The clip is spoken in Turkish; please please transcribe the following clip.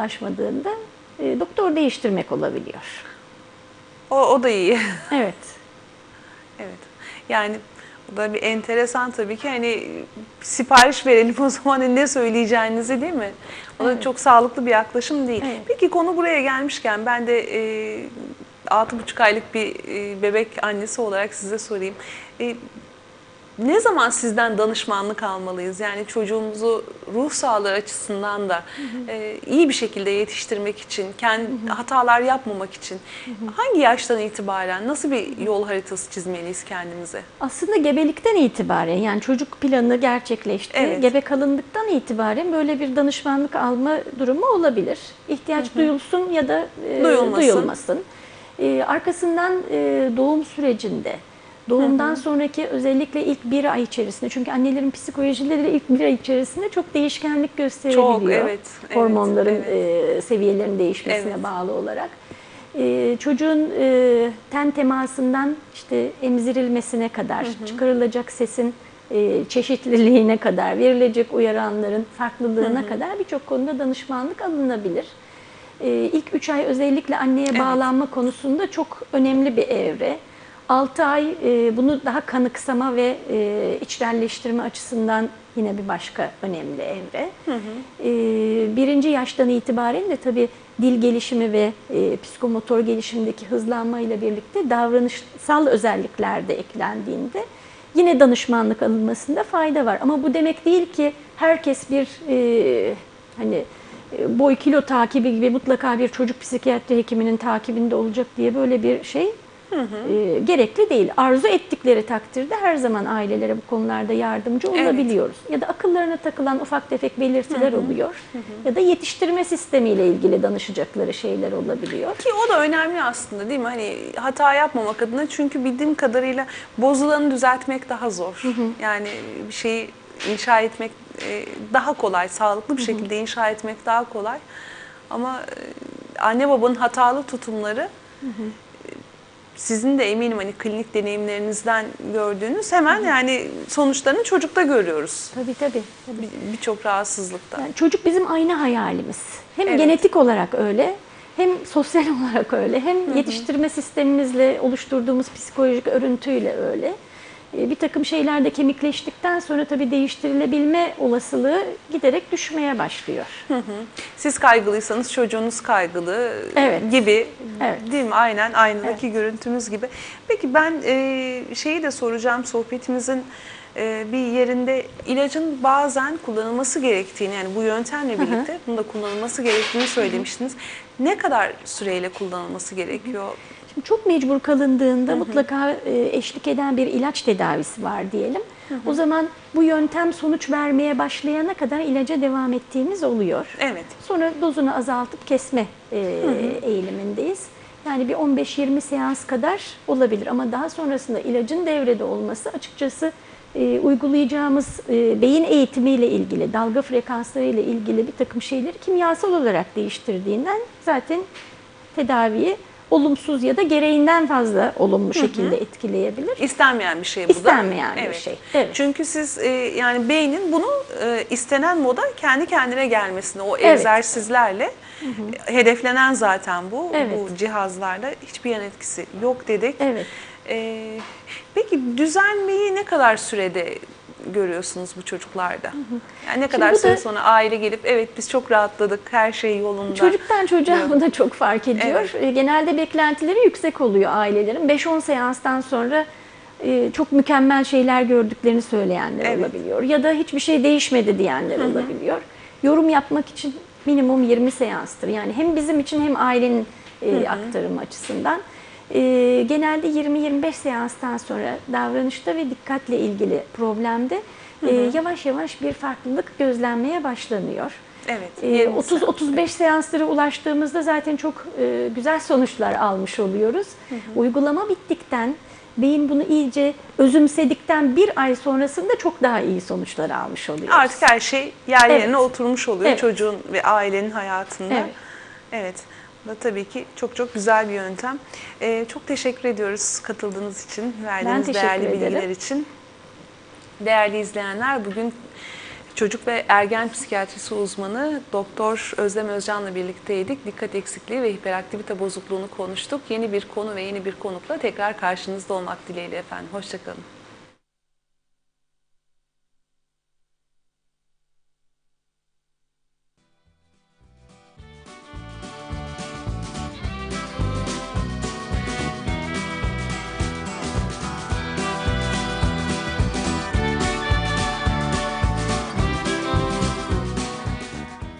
ulaşmadığında e, doktor değiştirmek olabiliyor. O, o da iyi. Evet. evet. Yani bu da bir enteresan tabii ki hani sipariş verelim o zaman ne söyleyeceğinizi değil mi? O da Evet. çok sağlıklı bir yaklaşım değil. Evet. Peki konu buraya gelmişken ben de e, altı buçuk aylık bir e, bebek annesi olarak size sorayım. E, ne zaman sizden danışmanlık almalıyız? Yani çocuğumuzu ruh sağlığı açısından da e, iyi bir şekilde yetiştirmek için, kendi hatalar yapmamak için hangi yaştan itibaren nasıl bir yol haritası çizmeliyiz kendimize? Aslında gebelikten itibaren yani çocuk planı gerçekleşti. Evet. Gebe kalındıktan itibaren böyle bir danışmanlık alma durumu olabilir. İhtiyaç duyulsun ya da e, Duyulmasın. duyulmasın. E, arkasından e, doğum sürecinde Doğumdan sonraki özellikle ilk bir ay içerisinde çünkü annelerin psikolojileri de ilk bir ay içerisinde çok değişkenlik gösterebiliyor. Çok, evet, Hormonların evet. e, seviyelerinin değişmesine Evet. bağlı olarak. E, çocuğun e, ten temasından işte emzirilmesine kadar, çıkarılacak sesin e, çeşitliliğine kadar, verilecek uyaranların farklılığına kadar birçok konuda danışmanlık alınabilir. İlk 3 ay özellikle anneye Evet. bağlanma konusunda çok önemli bir evre. 6 ay e, bunu daha kanıksama ve e, içselleştirme açısından yine bir başka önemli evre. E, birinci yaştan itibaren de tabii dil gelişimi ve e, psikomotor gelişimdeki hızlanmayla birlikte davranışsal özellikler de eklendiğinde yine danışmanlık alınmasında fayda var. Ama bu demek değil ki herkes bir e, hani e, boy kilo takibi gibi mutlaka bir çocuk psikiyatri hekiminin takibinde olacak diye böyle bir şey e, gerekli değil. Arzu ettikleri takdirde her zaman ailelere bu konularda yardımcı Evet. olabiliyoruz. Ya da akıllarına takılan ufak tefek belirtiler oluyor. Ya da yetiştirme sistemiyle ilgili danışacakları şeyler olabiliyor. Ki o da önemli aslında değil mi? Hani hata yapmamak adına çünkü bildiğim kadarıyla bozulanı düzeltmek daha zor. Yani bir şeyi inşa etmek e, daha kolay, sağlıklı bir şekilde inşa etmek daha kolay. Ama e, anne babanın hatalı tutumları e, sizin de eminim hani klinik deneyimlerinizden gördüğünüz hemen yani sonuçlarını çocukta görüyoruz. Tabii tabii. tabii. Bir- Birçok rahatsızlıkta. Yani çocuk bizim aynı hayalimiz. Hem Evet. genetik olarak öyle, hem sosyal olarak öyle, hem yetiştirme sistemimizle oluşturduğumuz psikolojik örüntüyle öyle. Ee, Bir takım şeyler de kemikleştikten sonra tabii değiştirilebilme olasılığı giderek düşmeye başlıyor. Siz kaygılıysanız çocuğunuz kaygılı Evet. gibi Evet. değil mi? Aynen aynadaki görüntümüz gibi. Peki ben e, şeyi de soracağım sohbetimizin e, bir yerinde ilacın bazen kullanılması gerektiğini yani bu yöntemle birlikte bunu da kullanılması gerektiğini söylemiştiniz. Ne kadar süreyle kullanılması gerekiyor? Çok mecbur kalındığında mutlaka e, eşlik eden bir ilaç tedavisi var diyelim. O zaman bu yöntem sonuç vermeye başlayana kadar ilaca devam ettiğimiz oluyor. Evet. Sonra dozunu azaltıp kesme e, eğilimindeyiz. Yani bir 15-20 seans kadar olabilir ama daha sonrasında ilacın devrede olması açıkçası e, uygulayacağımız e, beyin eğitimiyle ilgili, dalga frekansları ile ilgili bir takım şeyleri kimyasal olarak değiştirdiğinden zaten tedaviyi olumsuz ya da gereğinden fazla olumlu şekilde etkileyebilir. İstenmeyen bir şey bu da. İstenmeyen bir şey, evet. Çünkü siz e, yani beynin bunu e, istenen moda kendi kendine gelmesini o Evet. egzersizlerle e, hedeflenen zaten bu Evet. bu cihazlarla hiçbir yan etkisi yok dedik. Evet. E, peki düzelmeyi ne kadar sürede görüyorsunuz bu çocuklarda? Yani ne kadar süre sonra aile gelip evet biz çok rahatladık her şey yolunda. Çocuktan çocuğa bu da çok fark ediyor. Evet. E, Genelde beklentileri yüksek oluyor ailelerin. 5-10 seanstan sonra e, çok mükemmel şeyler gördüklerini söyleyenler Evet. olabiliyor. Ya da hiçbir şey değişmedi diyenler olabiliyor. Yorum yapmak için minimum 20 seanstır. Yani hem bizim için hem ailenin e, aktarımı açısından. E, genelde 20-25 seanstan sonra davranışta ve dikkatle ilgili problemde e, yavaş yavaş bir farklılık gözlenmeye başlanıyor. Evet. Ee, 20 30-35 seanslara ulaştığımızda zaten çok e, güzel sonuçlar almış oluyoruz. Uygulama bittikten, beyin bunu iyice özümsedikten bir ay sonrasında çok daha iyi sonuçlar almış oluyoruz. Artık her şey yer Evet. yerine oturmuş oluyor Evet. çocuğun ve ailenin hayatında. Evet. Evet. Da tabii ki çok çok güzel bir yöntem. Ee, çok teşekkür ediyoruz katıldığınız için, verdiğiniz değerli ederim. bilgiler için. Değerli izleyenler, bugün Çocuk ve ergen psikiyatrisi uzmanı Doktor Özlem Özcan'la birlikteydik. Dikkat eksikliği ve hiperaktivite bozukluğunu konuştuk. Yeni bir konu ve yeni bir konukla tekrar karşınızda olmak dileğiyle efendim. Hoşçakalın.